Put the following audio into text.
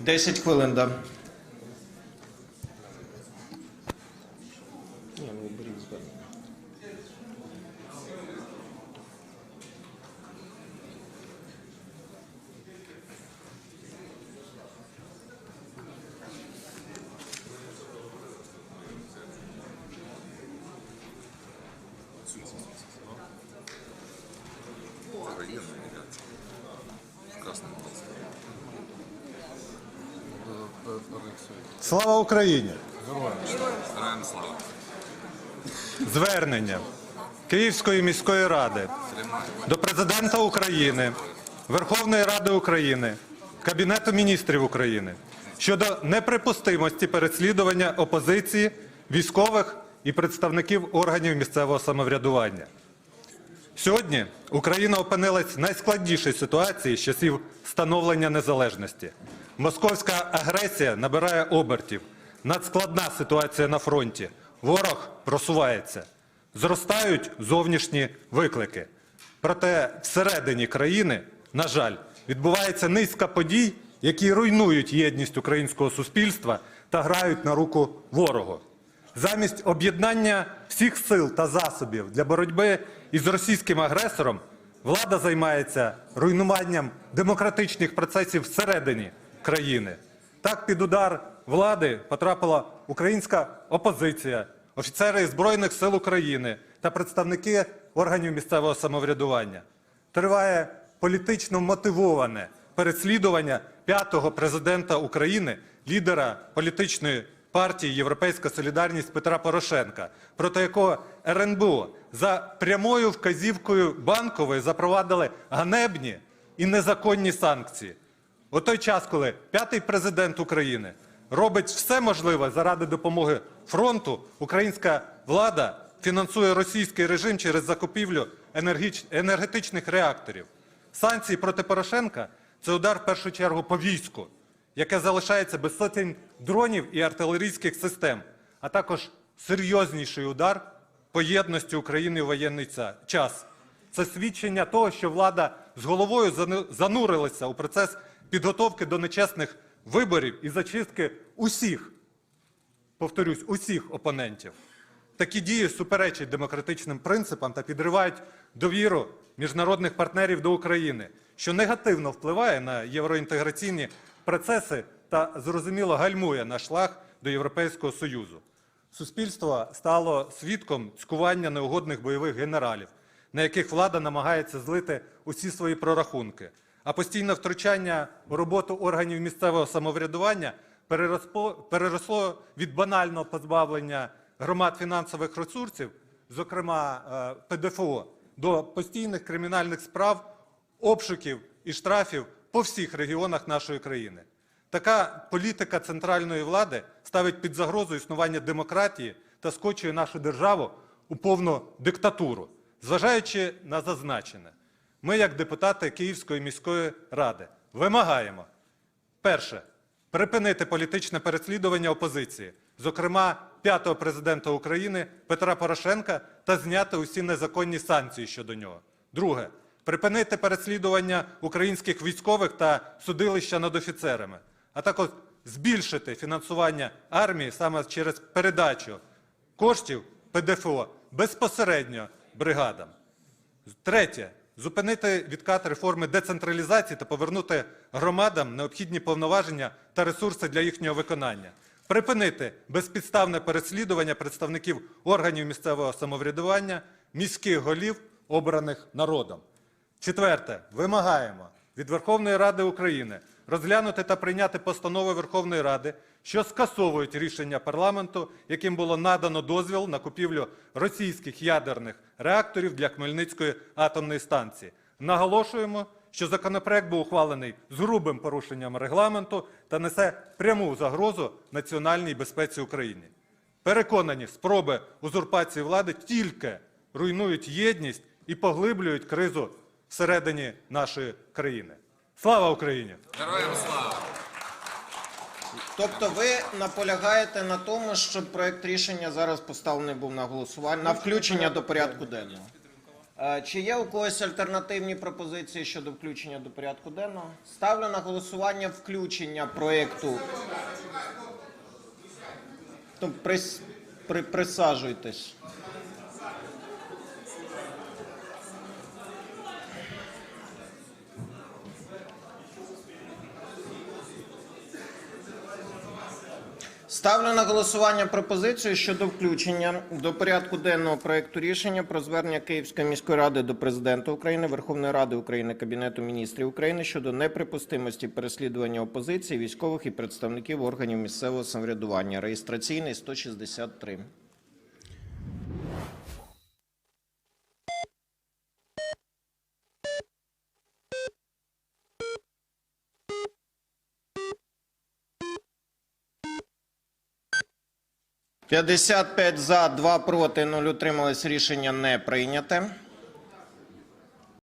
10 хвилин, да. Ні, ну, беріть звернення. Украина, ребят. Слава Україні! Героям слава. Звернення Київської міської ради до президента України, Верховної Ради України, Кабінету міністрів України щодо неприпустимості переслідування опозиції, військових і представників органів місцевого самоврядування. Сьогодні Україна опинилась в найскладнішій ситуації з часів становлення незалежності. Московська агресія набирає обертів. Надскладна ситуація на фронті. Ворог просувається. Зростають зовнішні виклики. Проте всередині країни, на жаль, відбувається низка подій, які руйнують єдність українського суспільства та грають на руку ворогу. Замість об'єднання всіх сил та засобів для боротьби із російським агресором влада займається руйнуванням демократичних процесів всередині країни. Так під удар влади потрапила українська опозиція, офіцери Збройних сил України та представники органів місцевого самоврядування. Триває політично мотивоване переслідування п'ятого президента України, лідера політичної партії Європейська Солідарність Петра Порошенка, проти якого РНБО за прямою вказівкою банкової запровадили ганебні і незаконні санкції. У той час, коли п'ятий президент України робить все можливе заради допомоги фронту, українська влада фінансує російський режим через закупівлю енергетичних реакторів. Санкції проти Порошенка це удар в першу чергу по війську, яке залишається без сотень дронів і артилерійських систем, а також серйозніший удар по єдності України у воєнний час. Це свідчення того, що влада з головою занурилася у процес підготовки до нечесних виборів і зачистки усіх, повторюсь, усіх опонентів. Такі дії суперечать демократичним принципам та підривають довіру міжнародних партнерів до України, що негативно впливає на євроінтеграційні процеси та зрозуміло гальмує наш шлях до Європейського Союзу. Суспільство стало свідком цькування неугодних бойових генералів, на яких влада намагається злити усі свої прорахунки. А постійне втручання у роботу органів місцевого самоврядування переросло, від банального позбавлення громад фінансових ресурсів, зокрема е, ПДФО, до постійних кримінальних справ, обшуків і штрафів по всіх регіонах нашої країни. Така політика центральної влади ставить під загрозу існування демократії та скочує нашу державу у повну диктатуру. Зважаючи на зазначене, ми, як депутати Київської міської ради, вимагаємо перше припинити політичне переслідування опозиції, зокрема п'ятого президента України Петра Порошенка, та зняти усі незаконні санкції щодо нього. Друге припинити переслідування українських військових та судилища над офіцерами, а також збільшити фінансування армії саме через передачу коштів ПДФО безпосередньо бригадам. Третє зупинити відкат реформи децентралізації та повернути громадам необхідні повноваження та ресурси для їхнього виконання. Припинити безпідставне переслідування представників органів місцевого самоврядування, міських голів, обраних народом. Четверте, вимагаємо від Верховної Ради України розглянути та прийняти постанови Верховної Ради, що скасовують рішення парламенту, яким було надано дозвіл на купівлю російських ядерних реакторів для Хмельницької атомної станції. Наголошуємо, що законопроект був ухвалений з грубим порушенням регламенту та несе пряму загрозу національній безпеці України. Переконані, спроби узурпації влади тільки руйнують єдність і поглиблюють кризу всередині нашої країни. Слава Україні! Героям слава. Тобто ви наполягаєте на тому, щоб проект рішення зараз поставлений був на голосування, на включення до порядку денного? Е, Чи є у когось альтернативні пропозиції щодо включення до порядку денного? Ставлю на голосування включення проєкту. Прис... при... присаджуйтесь. Ставлю на голосування пропозицію щодо включення до порядку денного проекту рішення про звернення Київської міської ради до президента України, Верховної Ради України, Кабінету міністрів України щодо неприпустимості переслідування опозиції, військових і представників органів місцевого самоврядування. Реєстраційний 163. П'ятдесят п'ять за, два проти, нуль утримались. Рішення не прийняте.